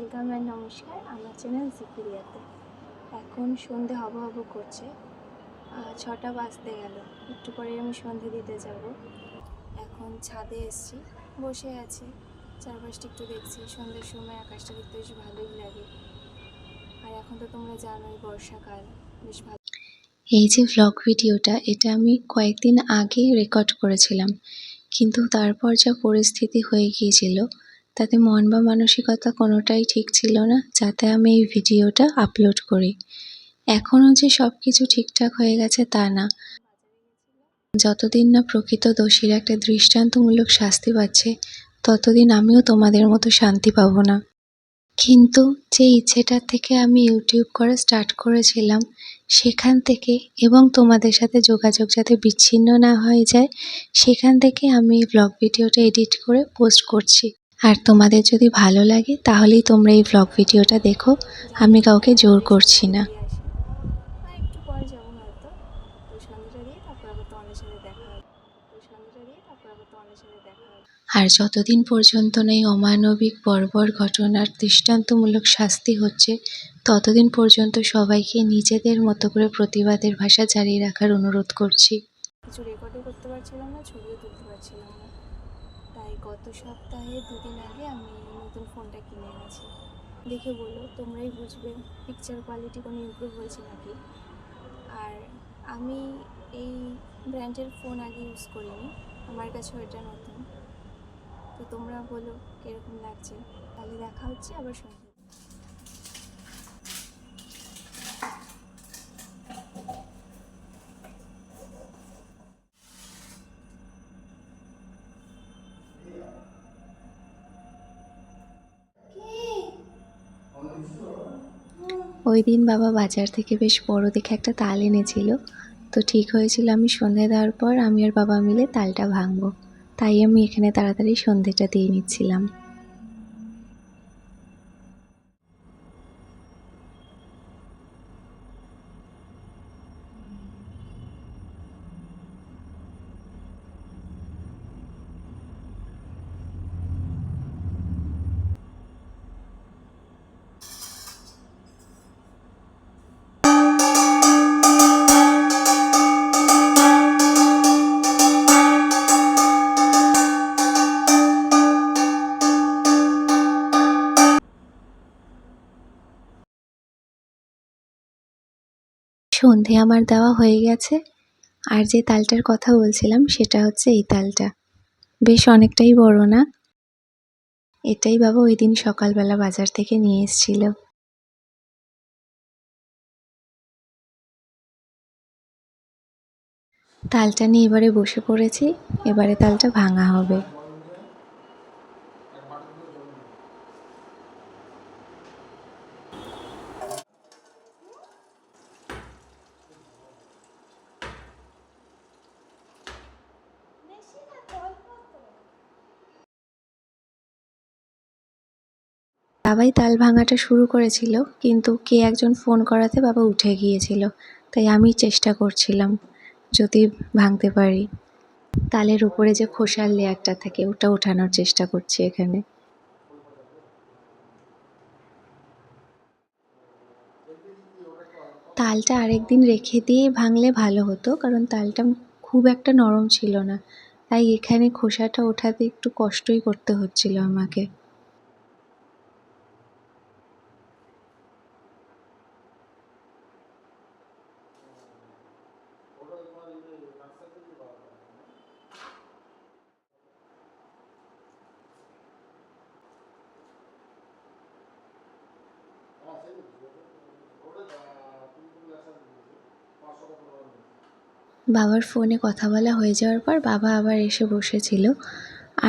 Welcome and নমস্কার, আমার channel জিপিরিয়াতে। এখন সন্ধে হব হব করছে ছটা বাজতে গেল, একটু পরে আমি সন্ধে দিতে যাব। এখন ছাদে এসেছি, বসে আছি, চারপাশটা একটু দেখছি, সন্ধ্যের সময় আকাশটা দেখতে বেশ ভালোই লাগে। আর এখন তো তোমরা জানোই, বর্ষাকাল, বেশ ভালো। এই যে ভ্লগ ভিডিওটা, এটা আমি কয়েকদিন আগে রেকর্ড করেছিলাম। কিন্তু তারপর যা পরিস্থিতি হয়ে গিয়েছিল তাতে মন বা মানসিকতা কোনোটাই ঠিক ছিল না, যাতে আমি এই ভিডিওটা আপলোড করি। এখনও যে সব কিছু ঠিকঠাক হয়ে গেছে তা না। যতদিন না প্রকৃত দোষীর একটা দৃষ্টান্তমূলক শাস্তি পাচ্ছে, ততদিন আমিও তোমাদের মতো শান্তি পাবো না। কিন্তু যে ইচ্ছেটার থেকে আমি ইউটিউব করা স্টার্ট করেছিলাম, সেখান থেকে এবং তোমাদের সাথে যোগাযোগ যাতে বিচ্ছিন্ন না হয়ে যায়, সেখান থেকে আমি ব্লগ ভিডিওটা এডিট করে পোস্ট করছি। আর তোমাদের যদি ভালো লাগে তাহলেই তোমরা এই ব্লগ ভিডিওটা দেখো। আমি কাউকে জোর করছি না। আর যতদিন পর্যন্ত না এই অমানবিক বর্বর ঘটনার দৃষ্টান্তমূলক শাস্তি হচ্ছে ততদিন পর্যন্ত সবাইকে নিজেদের মতো করে প্রতিবাদের ভাষা জারি রাখার অনুরোধ করছি। কিছু রেকর্ডও করতে পারছিলাম না ছবিও তুলতে পারছিলাম গত সপ্তাহে দুদিন আগে আমি নতুন ফোনটা কিনে এনেছি। দেখে বলো তোমরাই বুঝবে পিকচার কোয়ালিটি কোনো ইমপ্রুভ হয়েছে নাকি? আর আমি এই ব্র্যান্ডের ফোন আগে ইউজ করিনি, আমার কাছে এটা নতুন। তো তোমরা বলো, কীরকম লাগছে? তাহলে দেখা হচ্ছে, আবার সন্ধ্যে। ওই দিন বাবা বাজার থেকে বেশ বড় দেখে একটা তাল এনেছিল। তো ঠিক হয়েছিল আমি সন্ধে দেওয়ার পর আমি আর বাবা মিলে তালটা ভাঙবো। তাই আমি এখানে তাড়াতাড়ি সন্ধেটা দিয়ে নিচ্ছিলাম। সন্ধে আমার দেওয়া হয়ে গেছে। আর যে তালটার কথা বলছিলাম, সেটা হচ্ছে এই তালটা। বেশ অনেকটাই বড় না? এটাই বাবা ওই দিন সকালবেলা বাজার থেকে নিয়ে এসেছিল। তালটা নিয়ে এবারে বসে পড়েছি, এবারে তালটা ভাঙা হবে। বাবাই তাল ভাঙাটা শুরু করেছিল, কিন্তু কে একজন ফোন করাতে বাবা উঠে গিয়েছিল, তাই আমি চেষ্টা করছিলাম যদি ভাঙতে পারি। তালের উপরে যে খোসার লেয়ারটা থাকে, ওটা ওঠানোর চেষ্টা করছি এখানে। তালটা আরেকদিন রেখে দিয়ে ভাঙলে ভালো হতো, কারণ তালটা খুব একটা নরম ছিল না, তাই এখানে খোসাটা ওঠাতে একটু কষ্টই করতে হচ্ছিল আমাকে। বাবার ফোনে কথা বলা হয়ে যাওয়ার পর বাবা আবার এসে বসেছিল।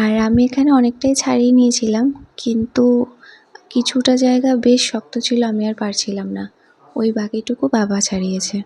আর আমি এখানে অনেকটাই ছাড়িয়ে নিয়েছিলাম, কিন্তু কিছুটা জায়গা বেশ শক্ত ছিল, আমি আর পারছিলাম না। ওই বাকিটুকু বাবা ছাড়িয়েছে।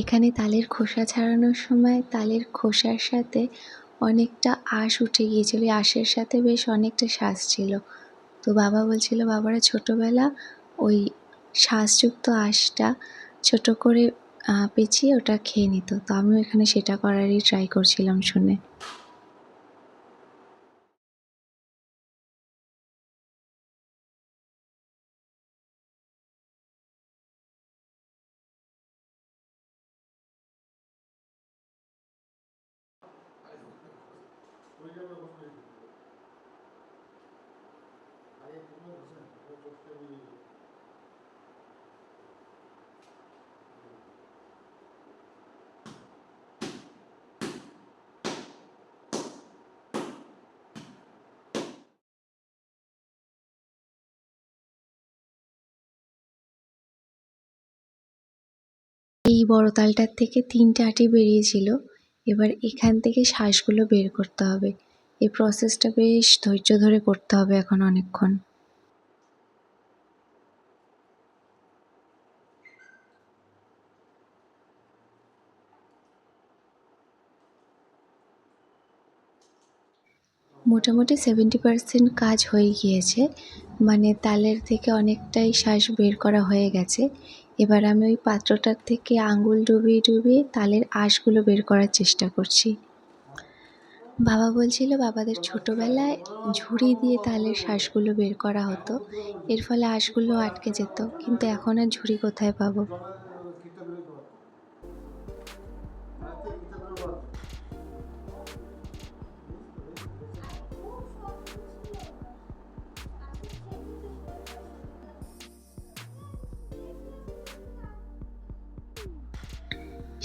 এখানে তালের খোসা ছাড়ানোর সময় তালের খোসার সাথে অনেকটা আঁশ উঠে গিয়েছিল। ওই আঁশের সাথে বেশ অনেকটা শ্বাস ছিল। তো বাবা বলছিল, বাবারা, ছোটোবেলা ওই শ্বাসযুক্ত আঁশটা ছোট করে পেঁচিয়ে ওটা খেয়ে নিত। তো আমিও এখানে সেটা করারই ট্রাই করছিলাম শুনে। এই বড় তালটার থেকে তিনটে আটি বেরিয়েছিল এবার এখান থেকে শ্বাসগুলো বের করতে হবে। এই প্রসেসটা বেশ ধৈর্য ধরে করতে হবে এখন অনেকক্ষণ। মোটামুটি সেভেন্টি পার্সেন্ট কাজ হয়ে গিয়েছে। মানে তালের থেকে অনেকটাই শ্বাস বের করা হয়ে গেছে। এবার আমি ওই পাত্রটার থেকে আঙুল ডুবিয়ে ডুবিয়ে তালের আঁশগুলো বের করার চেষ্টা করছি। বাবা বলছিল বাবাদের ছোটোবেলায় ঝুড়ি দিয়ে তালের শ্বাসগুলো বের করা হতো। এর ফলে আঁশগুলো আটকে যেত, কিন্তু এখন আর ঝুড়ি কোথায় পাবো?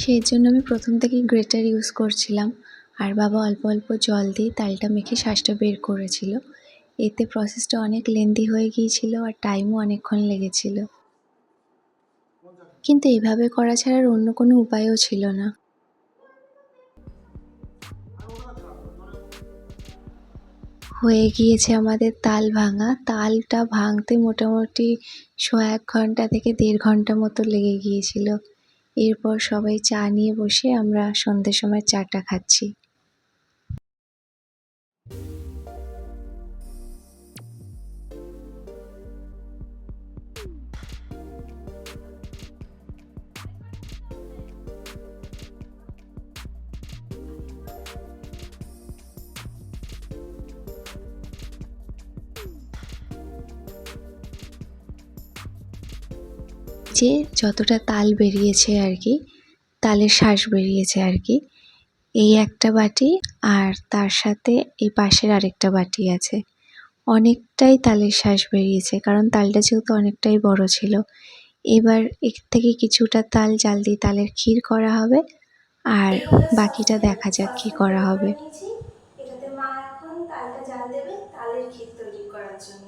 সেই জন্য আমি প্রথম থেকেই গ্রেটার ইউজ করছিলাম। আর বাবা অল্প অল্প জল দিয়ে তালটা মেখে শ্বাসটা বের করেছিল। এতে প্রসেসটা অনেক লেন্দি হয়ে গিয়েছিল আর টাইমও অনেকক্ষণ লেগেছিল। কিন্তু এভাবে করা ছাড়ার অন্য কোনো উপায়ও ছিল না। হয়ে গিয়েছে আমাদের তাল ভাঙা। তালটা ভাঙতে মোটামুটি শো এক ঘণ্টা থেকে দেড় ঘণ্টা মতো লেগে গিয়েছিল। এরপর সবাই চা নিয়ে বসে আমরা সন্ধ্যের সময় চাটা খাচ্ছি। যে যতটা তাল বেরিয়েছে আর কি, তালের শ্বাস বেরিয়েছে আর কি, এই একটা বাটি আর তার সাথে এই পাশের আরেকটা বাটি আছে। অনেকটাই তালের শ্বাস বেরিয়েছে, কারণ তালটা যেহেতু অনেকটাই বড় ছিল। এবার এর থেকে কিছুটা তাল জাল দিয়ে তালের ক্ষীর করা হবে আর বাকিটা দেখা যাক কি করা হবে। এটাতে মা এখন তালটা জাল দেবে তালের ক্ষীর তৈরি করার জন্য।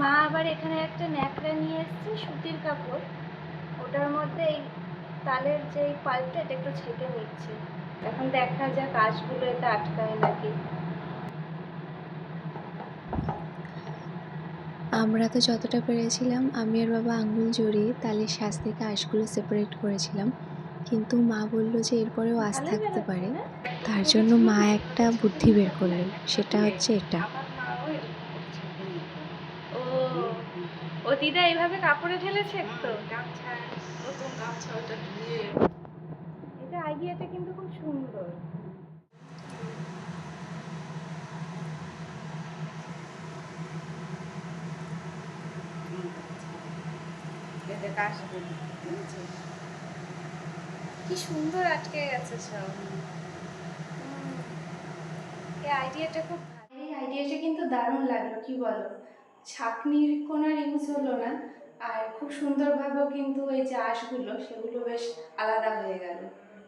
মা আবার এখানে একটা ন্যাকড়া নিয়ে এসেছে সুতির কাপড়। ওটার মধ্যে এই তালের যে পাল্টা এটা একটু ছেঁকে নিচ্ছে। এখন দেখা যাক আঁশগুলো এতে আটকায় নাকি। আমরা তো যতটা পেরেছিলাম আমি আর বাবা আঙুল জড়িয়ে তালের শ্বাস থেকে আঁশগুলো সেপারেট করেছিলাম। কিন্তু মা বলল যে এরপরেও আঁশ থাকতে পারে। তার জন্য মা একটা বুদ্ধি বের করলেন সেটা হচ্ছে এটা আমার মাও এরকম করছে। ও ও দিদা এইভাবে কাপড়ে ঢেলেছে তো? এটা আইডিয়াটা কিন্তু খুব সুন্দর। কি সুন্দর আটকে গেছে সব। এই আইডিয়াটা খুব ভালো। এই আইডিয়াটা কিন্তু দারুণ লাগল কি বলো? ছাকনির কোনো ইউজ হলো না আর খুব সুন্দরভাবেও কিন্তু এই যে আঁশগুলো সেগুলো বেশ আলাদা হয়ে গেল।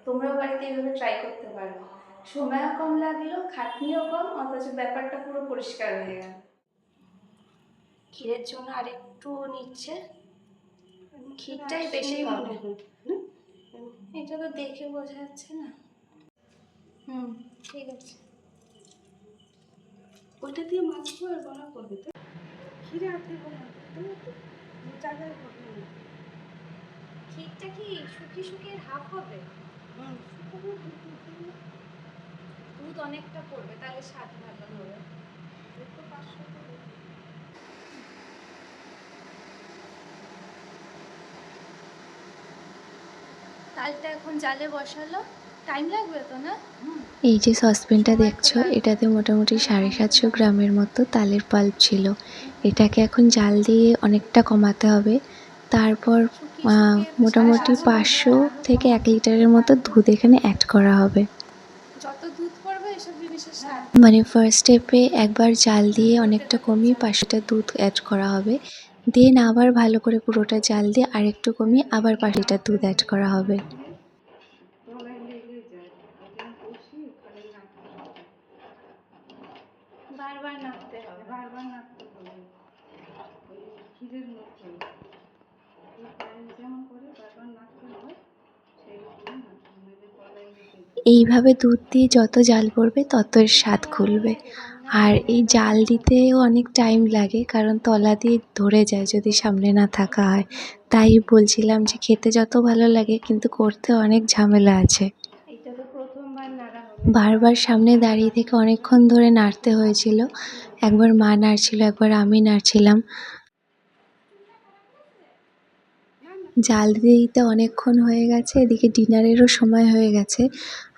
তোমরাও বাড়িতে এইভাবে ট্রাই করতে পারো। সময়ও কম লাগল খাটনিও কম অথচ ব্যাপারটা পুরো পরিষ্কার হয়ে গেল। ক্ষীরের জন্য আরেকটু নিচ্ছে। ক্ষীরটাই বেশি হবে। এটা তো দেখে বোঝা যাচ্ছে না। হুম ঠিক আছে। ওইটা দিয়ে মাখবো আর বড়া করবে তো? ক্ষীরে আপনি বলুন চালের করবে না ক্ষীরটা কি শুকিয়ে শুকিয়ে হাফ হবে? হুম দুধ অনেকটা পড়বে তাহলে স্বাদ ভালো হবে। একটু পাঁচশো তালটা এখন জালে বসালো। টাইম লাগবে তো না? এই যে সসপ্যানটা দেখছ এটাতে মোটামুটি সাড়ে সাতশো গ্রামের মতো তালের পাল্প ছিল। এটাকে এখন জাল দিয়ে অনেকটা কমাতে হবে। তারপর মোটামুটি পাঁচশো থেকে এক লিটারের মতো দুধ এখানে অ্যাড করা হবে। মানে ফার্স্ট স্টেপে একবার জাল দিয়ে অনেকটা কমিয়ে পাঁচশোটা দুধ অ্যাড করা হবে। দেন আবার ভালো করে পুরোটা জাল দিয়ে আরেকটু কমিয়ে আবার পাঁচশোটা দুধ অ্যাড করা হবে তলায় লেগে যায় ওই জন্য কষি খালি রাখতে হবে বারবার নাড়তে হবে বারবার নাড়তে হবে ওই ক্ষীরের মতো এই পায়েস যেমন করে বারবার নাড়তে হয় সেই রকমই নাড়তে হবে নইলে তলায় লেগে যায় এইভাবে দুধ দিয়ে যত জাল পড়বে তত এর স্বাদ খুলবে। আর এই জাল দিতেও অনেক টাইম লাগে, কারণ তলা দিয়ে ধরে যায় যদি সামনে না থাকা হয়। তাই বলছিলাম যে খেতে যত ভালো লাগে, কিন্তু করতে অনেক ঝামেলা আছে। বারবার সামনে দাঁড়িয়ে থেকে অনেকক্ষণ ধরে নাড়তে হয়েছিল। একবার মা নাড়ছিল, একবার আমি নাড়ছিলাম। জাল দিতে দিতে অনেকক্ষণ হয়ে গেছে, এদিকে ডিনারেরও সময় হয়ে গেছে,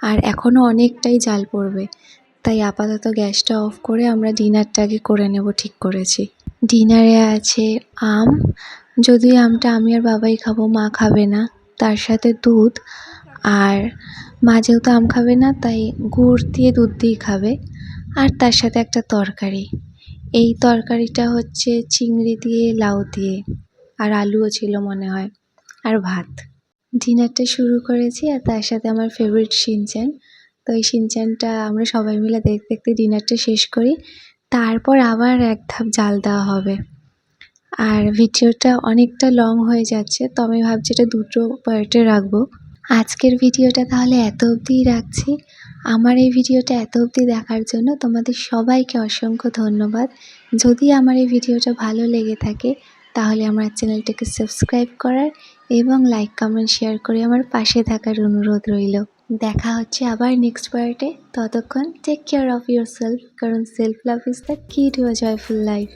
আর এখনও অনেকটাই জাল পড়বে। তাই আপাতত গ্যাসটা অফ করে আমরা ডিনারটাকে করে নেব, ঠিক করেছি। ডিনারে আছে আম। যদিও আমটা আমি আর বাবাই খাব, মা খাবে না। তার সাথে দুধ, আর মা যেহেতু আম খাবে না, তাই গুড় দিয়ে দুধ দিয়ে খাবে। আর তার সাথে একটা তরকারি। এই তরকারিটা হচ্ছে চিংড়ি দিয়ে, লাউ দিয়ে। আর আলুও ছিল মনে হয়। আর ভাত। ডিনারটা শুরু করেছি আর তার সাথে আমার ফেভারিট শিনচ্যান তো এই শিনচ্যানটা আমরা সবাই মিলে দেখতে দেখতে ডিনারটা শেষ করি। তারপর আবার এক ধাপ জাল দেওয়া হবে। আর ভিডিওটা অনেকটা লং হয়ে যাচ্ছে, তো আমি ভাবছি এটা দুটো পার্টে রাখব। আজকের ভিডিওটা তাহলে এত অবধিই রাখছি। আমার এই ভিডিওটা এত অবধি দেখার জন্য তোমাদের সবাইকে অসংখ্য ধন্যবাদ। যদি আমার এই ভিডিওটা ভালো লেগে থাকে, তাহলে আমার চ্যানেলটাকে সাবস্ক্রাইব করার এবং লাইক কমেন্ট শেয়ার করে আমার পাশে থাকার অনুরোধ রইল। দেখা হচ্ছে আবার নেক্সট পার্টে ততক্ষণ take care of yourself কারণ self love is the key to a joyful life